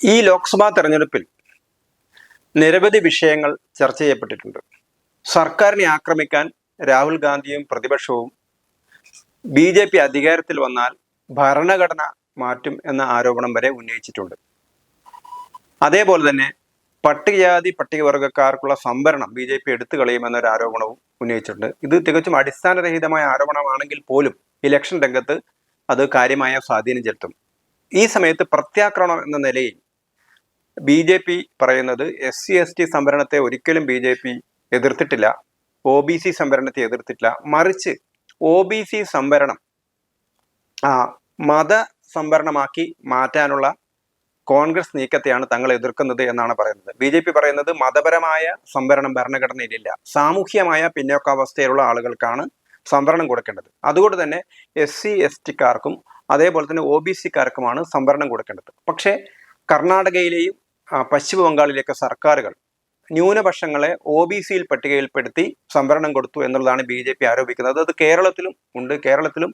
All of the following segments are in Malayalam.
ഈ ലോക്സഭാ തെരഞ്ഞെടുപ്പിൽ നിരവധി വിഷയങ്ങൾ ചർച്ച ചെയ്യപ്പെട്ടിട്ടുണ്ട്. സർക്കാരിനെ ആക്രമിക്കാൻ രാഹുൽ ഗാന്ധിയും പ്രതിപക്ഷവും ബി ജെ പി അധികാരത്തിൽ വന്നാൽ ഭരണഘടന മാറ്റും എന്ന ആരോപണം വരെ ഉന്നയിച്ചിട്ടുണ്ട്. അതേപോലെ തന്നെ പട്ടികജാതി പട്ടികവർഗക്കാർക്കുള്ള സംവരണം ബി ജെ പി എടുത്തു കളയുമെന്നൊരു ആരോപണവും ഉന്നയിച്ചിട്ടുണ്ട്. ഇത് തികച്ചും അടിസ്ഥാനരഹിതമായ ആരോപണമാണെങ്കിൽ പോലും ഇലക്ഷൻ രംഗത്ത് അത് കാര്യമായ സ്വാധീനം ചെലുത്തും. ഈ സമയത്ത് പ്രത്യാക്രമണം എന്ന നിലയിൽ ബി ജെ പി പറയുന്നത് എസ് സി എസ് ടി സംവരണത്തെ ഒരിക്കലും ബി ജെ പി എതിർത്തിട്ടില്ല. ഒ ബി സി സംവരണത്തെ എതിർത്തിട്ടില്ല. മറിച്ച് ഒ ബി സി സംവരണം ആ മത സംവരണമാക്കി മാറ്റാനുള്ള കോൺഗ്രസ് നീക്കത്തെയാണ് തങ്ങൾ എതിർക്കുന്നത് എന്നാണ് പറയുന്നത്. ബി ജെ പി പറയുന്നത് മതപരമായ സംവരണം ഭരണഘടനയിലില്ല. സാമൂഹ്യമായ പിന്നോക്കാവസ്ഥയിലുള്ള ആളുകൾക്കാണ് സംവരണം കൊടുക്കേണ്ടത്. അതുകൊണ്ട് തന്നെ എസ് സി എസ് ടിക്കാർക്കും അതേപോലെ തന്നെ ഒ ബി സിക്കാർക്കുമാണ് സംവരണം കൊടുക്കേണ്ടത്. പക്ഷേ കർണാടകയിലെയും പശ്ചിമബംഗാളിലെയൊക്കെ പശ്ചിമ ബംഗാളിലെയൊക്കെ സർക്കാരുകൾ ന്യൂനപക്ഷങ്ങളെ ഒ ബി സിയിൽ പട്ടികയിൽപ്പെടുത്തി സംവരണം കൊടുത്തു എന്നുള്ളതാണ് ബി ജെ പി ആരോപിക്കുന്നത്. അത് കേരളത്തിലും ഉണ്ട്. കേരളത്തിലും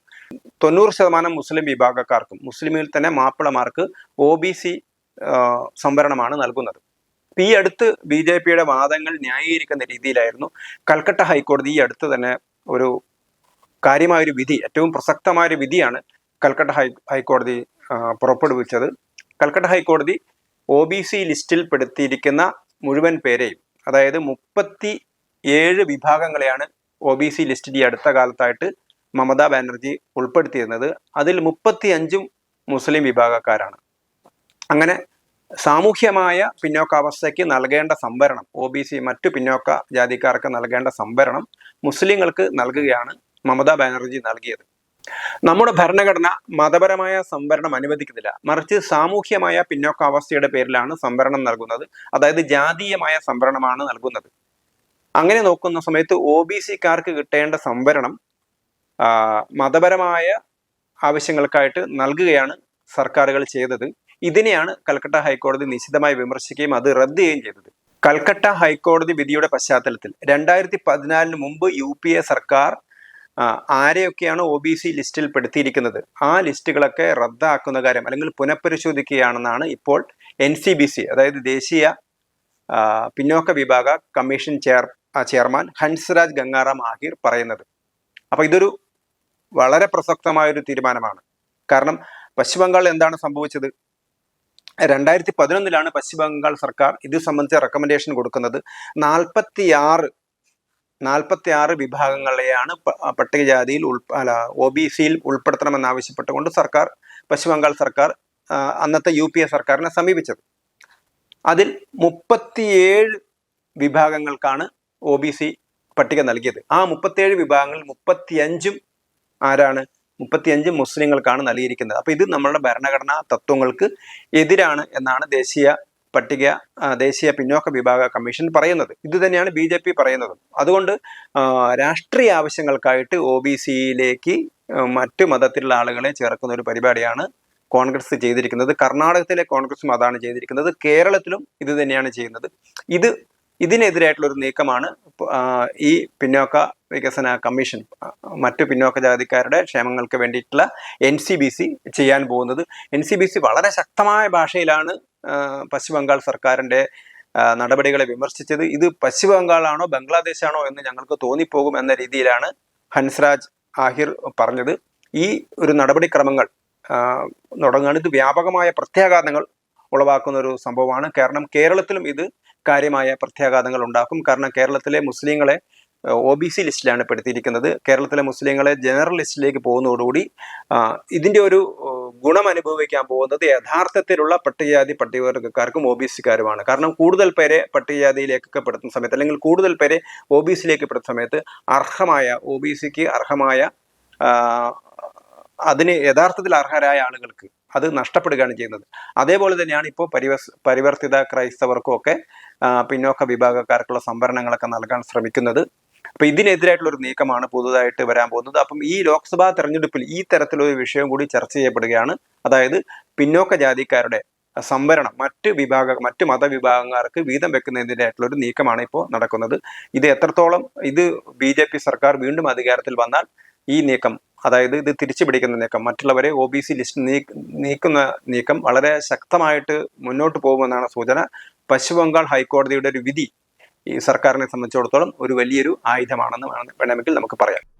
തൊണ്ണൂറ് ശതമാനം മുസ്ലിം വിഭാഗക്കാർക്കും മുസ്ലിമിൽ തന്നെ മാപ്പിളമാർക്ക് ഒ ബി സി സംവരണമാണ് നൽകുന്നത്. ഈ അടുത്ത് ബി ജെ പിയുടെ വാദങ്ങൾ ന്യായീകരിക്കുന്ന രീതിയിലായിരുന്നു. കൽക്കട്ട ഹൈക്കോടതി ഈ അടുത്ത് തന്നെ ഒരു കാര്യമായൊരു വിധി ഏറ്റവും പ്രസക്തമായൊരു വിധിയാണ് കൽക്കട്ട ഹൈ ഹൈക്കോടതി പുറപ്പെടുവിച്ചത്. കൽക്കട്ട ഹൈക്കോടതി ഒ ബി സി ലിസ്റ്റിൽ പെടുത്തിയിരിക്കുന്ന മുഴുവൻ പേരെയും അതായത് മുപ്പത്തി ഏഴ് വിഭാഗങ്ങളെയാണ് ഒ ബി സി ലിസ്റ്റിൽ ഈ അടുത്ത കാലത്തായിട്ട് മമതാ ബാനർജി ഉൾപ്പെടുത്തിയിരുന്നത്. അതിൽ മുപ്പത്തി അഞ്ചും മുസ്ലിം വിഭാഗക്കാരാണ്. അങ്ങനെ സാമൂഹ്യമായ പിന്നോക്കാവസ്ഥയ്ക്ക് നൽകേണ്ട സംവരണം ഒ ബി സി മറ്റു പിന്നോക്ക ജാതിക്കാർക്ക് നൽകേണ്ട സംവരണം മുസ്ലിങ്ങൾക്ക് നൽകുകയാണ് മമതാ ബാനർജി നൽകിയത്. നമ്മുടെ ഭരണഘടന മതപരമായ സംവരണം അനുവദിക്കുന്നില്ല. മറിച്ച് സാമൂഹ്യമായ പിന്നോക്കാവസ്ഥയുടെ പേരിലാണ് സംവരണം നൽകുന്നത്. അതായത് ജാതീയമായ സംവരണമാണ് നൽകുന്നത്. അങ്ങനെ നോക്കുന്ന സമയത്ത് ഒ ബി സിക്കാർക്ക് കിട്ടേണ്ട സംവരണം മതപരമായ ആവശ്യങ്ങൾക്കായിട്ട് നൽകുകയാണ് സർക്കാരുകൾ ചെയ്തത്. ഇതിനെയാണ് കൽക്കട്ട ഹൈക്കോടതി നിശിതമായി വിമർശിക്കുകയും അത് റദ്ദ് ചെയ്യുകയും ചെയ്തത്. കൽക്കട്ട ഹൈക്കോടതി വിധിയുടെ പശ്ചാത്തലത്തിൽ രണ്ടായിരത്തി പതിനാലിന് മുമ്പ് യു പി എ സർക്കാർ ആരെയൊക്കെയാണ് ഒ ബി സി ലിസ്റ്റിൽ പെടുത്തിയിരിക്കുന്നത്? ആ ലിസ്റ്റുകളൊക്കെ റദ്ദാക്കുന്ന കാര്യം അല്ലെങ്കിൽ പുനഃപരിശോധിക്കുകയാണെന്നാണ് ഇപ്പോൾ എൻ സി ബി സി അതായത് ദേശീയ പിന്നോക്ക വിഭാഗ commission chair chairman Hansraj Gangaram Ahir പറയുന്നത്. അപ്പോൾ ഇതൊരു വളരെ പ്രസക്തമായൊരു തീരുമാനമാണ്. കാരണം പശ്ചിമ ബംഗാളിൽ എന്താണ് സംഭവിച്ചത്? രണ്ടായിരത്തി പതിനൊന്നിലാണ് പശ്ചിമ ബംഗാൾ സർക്കാർ ഇത് സംബന്ധിച്ച റെക്കമെൻഡേഷൻ കൊടുക്കുന്നത് നാൽപ്പത്തിയാറ് നാൽപ്പത്തി ആറ് വിഭാഗങ്ങളെയാണ് പട്ടികജാതിയിൽ ഉൾ അല്ല ഒ ബി സിയിൽ ഉൾപ്പെടുത്തണമെന്ന് ആവശ്യപ്പെട്ടുകൊണ്ട് സർക്കാർ പശ്ചിമ ബംഗാൾ സർക്കാർ അന്നത്തെ യു പി എ സർക്കാരിനെ സമീപിച്ചത്. അതിൽ മുപ്പത്തിയേഴ് വിഭാഗങ്ങൾക്കാണ് ഒ ബി സി പട്ടിക നൽകിയത്. ആ മുപ്പത്തിയേഴ് വിഭാഗങ്ങളിൽ മുപ്പത്തിയഞ്ചും ആരാണ് മുപ്പത്തിയഞ്ച് മുസ്ലിങ്ങൾക്കാണ് നൽകിയിരിക്കുന്നത്. അപ്പൊ ഇത് നമ്മളുടെ ഭരണഘടനാ തത്വങ്ങൾക്ക് എതിരാണ് എന്നാണ് ദേശീയ പട്ടിക ദേശീയ പിന്നോക്ക വിഭാഗ കമ്മീഷൻ പറയുന്നത്. ഇത് തന്നെയാണ് ബി ജെ പി പറയുന്നത്. അതുകൊണ്ട് രാഷ്ട്രീയ ആവശ്യങ്ങൾക്കായിട്ട് ഒ ബി സിയിലേക്ക് മറ്റു മതത്തിലുള്ള ആളുകളെ ചേർക്കുന്ന ഒരു പരിപാടിയാണ് കോൺഗ്രസ് ചെയ്തിരിക്കുന്നത്. കർണാടകത്തിലെ കോൺഗ്രസും അതാണ് ചെയ്തിരിക്കുന്നത്. കേരളത്തിലും ഇത് തന്നെയാണ് ചെയ്യുന്നത്. ഇത് ഇതിനെതിരായിട്ടുള്ള ഒരു നീക്കമാണ് ഈ പിന്നോക്ക വികസന കമ്മീഷൻ മറ്റു പിന്നോക്ക ജാതിക്കാരുടെ ക്ഷേമങ്ങൾക്ക് വേണ്ടിയിട്ടുള്ള എൻ സി ബി സി ചെയ്യാൻ പോകുന്നത്. എൻ സി ബി സി വളരെ ശക്തമായ ഭാഷയിലാണ് പശ്ചിമ ബംഗാൾ സർക്കാരിന്റെ നടപടികളെ വിമർശിച്ചത് ഇത് പശ്ചിമ ബംഗാളാണോ ബംഗ്ലാദേശാണോ എന്ന് ഞങ്ങൾക്ക് തോന്നിപ്പോകും എന്ന രീതിയിലാണ് ഹൻസ്രാജ് ആഹിർ പറഞ്ഞത്. ഈ ഒരു നടപടിക്രമങ്ങൾ തുടങ്ങുകയാണ് ഇത് വ്യാപകമായ പ്രത്യാഘാതങ്ങൾ ഉളവാക്കുന്ന ഒരു സംഭവമാണ്. കാരണം കേരളത്തിലും ഇത് കാര്യമായ പ്രത്യാഘാതങ്ങൾ ഉണ്ടാക്കും. കാരണം കേരളത്തിലെ മുസ്ലിങ്ങളെ ഒ ബി സി ലിസ്റ്റിലാണ് പെടുത്തിയിരിക്കുന്നത്. കേരളത്തിലെ മുസ്ലിങ്ങളെ ജനറൽ ലിസ്റ്റിലേക്ക് പോകുന്നതോടുകൂടി ഇതിന്റെ ഒരു ഗുണം അനുഭവിക്കാൻ പോകുന്നത് യഥാർത്ഥത്തിലുള്ള പട്ടികജാതി പട്ടികവർഗക്കാർക്കും ഒ ബി സിക്കാരുമാണ്. കാരണം കൂടുതൽ പേരെ പട്ടികജാതിയിലേക്കൊക്കെ പെടുത്തുന്ന സമയത്ത് അല്ലെങ്കിൽ കൂടുതൽ പേരെ ഒ ബി സിയിലേക്ക് പെടുത്തുന്ന സമയത്ത് അർഹമായ ഒ ബി സിക്ക് അർഹമായ അതിന് യഥാർത്ഥത്തിൽ അർഹരായ ആളുകൾക്ക് അത് നഷ്ടപ്പെടുകയാണ് ചെയ്യുന്നത്. അതേപോലെ തന്നെയാണ് ഇപ്പോൾ പരിവസ് പരിവർത്തിത ക്രൈസ്തവർക്കും ഒക്കെ പിന്നോക്ക വിഭാഗക്കാർക്കുള്ള സംവരണങ്ങളൊക്കെ നൽകാൻ ശ്രമിക്കുന്നത്. അപ്പൊ ഇതിനെതിരായിട്ടുള്ള ഒരു നീക്കമാണ് പുതുതായിട്ട് വരാൻ പോകുന്നത്. അപ്പം ഈ ലോക്സഭാ തെരഞ്ഞെടുപ്പിൽ ഈ തരത്തിലൊരു വിഷയം കൂടി ചർച്ച ചെയ്യപ്പെടുകയാണ്. അതായത് പിന്നോക്ക ജാതിക്കാരുടെ സംവരണം മറ്റ് വിഭാഗ മറ്റ് മതവിഭാഗക്കാർക്ക് വീതം വെക്കുന്നതിനായിട്ടുള്ള ഒരു നീക്കമാണ് ഇപ്പോൾ നടക്കുന്നത്. ഇത് എത്രത്തോളം ഇത് ബി ജെ പി സർക്കാർ വീണ്ടും അധികാരത്തിൽ വന്നാൽ ഈ നീക്കം അതായത് ഇത് തിരിച്ചു പിടിക്കുന്ന നീക്കം മറ്റുള്ളവരെ ഒ ബി സി ലിസ്റ്റ് നീക്കുന്ന നീക്കം വളരെ ശക്തമായിട്ട് മുന്നോട്ട് പോകുമെന്നാണ് സൂചന. പശ്ചിമ ബംഗാൾ ഹൈക്കോടതിയുടെ ഒരു വിധി ഈ സർക്കാരിനെ സംബന്ധിച്ചിടത്തോളം ഒരു വലിയൊരു ആയുധമാണെന്ന് വേണം- വേണമെങ്കിൽ നമുക്ക് പറയാം.